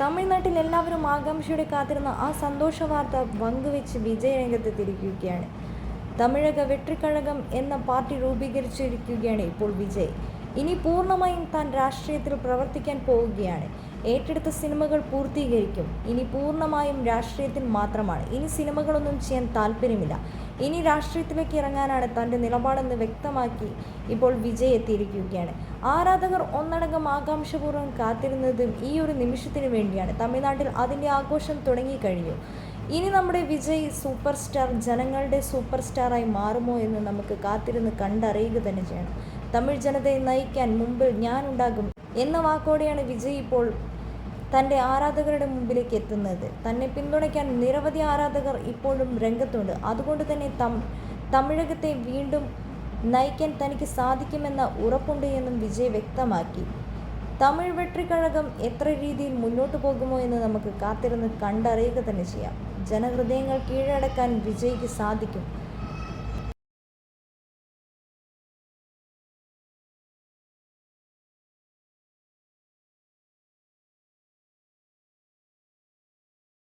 തമിഴ്നാട്ടിൽ എല്ലാവരും ആകാംക്ഷയോടെ കാത്തിരുന്ന ആ സന്തോഷ വാർത്ത പങ്കുവെച്ച് വിജയരംഗത്ത് തിരിക്കുകയാണ് തമിഴക വെട്രിക്കഴകം എന്ന പാർട്ടി രൂപീകരിച്ചിരിക്കുകയാണ് ഇപ്പോൾ വിജയ്. ഇനി പൂർണമായും താൻ രാഷ്ട്രീയത്തിൽ പ്രവർത്തിക്കാൻ പോവുകയാണ്. ഏറ്റെടുത്ത സിനിമകൾ പൂർത്തീകരിക്കും. ഇനി പൂർണമായും രാഷ്ട്രീയത്തിൽ മാത്രമാണ്. ഇനി സിനിമകളൊന്നും ചെയ്യാൻ താല്പര്യമില്ല. ഇനി രാഷ്ട്രീയത്തിലേക്ക് ഇറങ്ങാനാണ് തന്റെ നിലപാടെന്ന് വ്യക്തമാക്കി ഇപ്പോൾ വിജയ് എത്തിയിരിക്കുകയാണ്. ആരാധകർ ഒന്നടങ്കം ആകാംക്ഷപൂർവം കാത്തിരുന്നതും ഈ ഒരു നിമിഷത്തിന് വേണ്ടിയാണ്. തമിഴ്നാട്ടിൽ അതിന്റെ ആഘോഷം തുടങ്ങിക്കഴിഞ്ഞു. ഇനി നമ്മുടെ വിജയ് സൂപ്പർ സ്റ്റാർ ജനങ്ങളുടെ സൂപ്പർ സ്റ്റാറായി മാറുമോ എന്ന് നമുക്ക് കാത്തിരുന്ന് കണ്ടറിയുക തന്നെ ചെയ്യണം. തമിഴ് ജനതയെ നയിക്കാൻ മുമ്പിൽ ഞാനുണ്ടാകും എന്ന വാക്കോടെയാണ് വിജയ് ഇപ്പോൾ തന്റെ ആരാധകരുടെ മുമ്പിലേക്ക് എത്തുന്നത്. തന്നെ പിന്തുണയ്ക്കാൻ നിരവധി ആരാധകർ ഇപ്പോഴും രംഗത്തുണ്ട്. അതുകൊണ്ട് തന്നെ തം തമിഴകത്തെ വീണ്ടും നയിക്കാൻ തനിക്ക് സാധിക്കുമെന്ന ഉറപ്പുണ്ട് എന്നും വിജയ് വ്യക്തമാക്കി. തമിഴ് വെട്രിക്കഴകം എത്ര രീതിയിൽ മുന്നോട്ട് പോകുമോ എന്ന് നമുക്ക് കാത്തിരുന്ന് കണ്ടറിയുക തന്നെ ചെയ്യാം. ജനഹൃദയങ്ങൾ കീഴടക്കാൻ വിജയ്ക്ക് സാധിക്കും.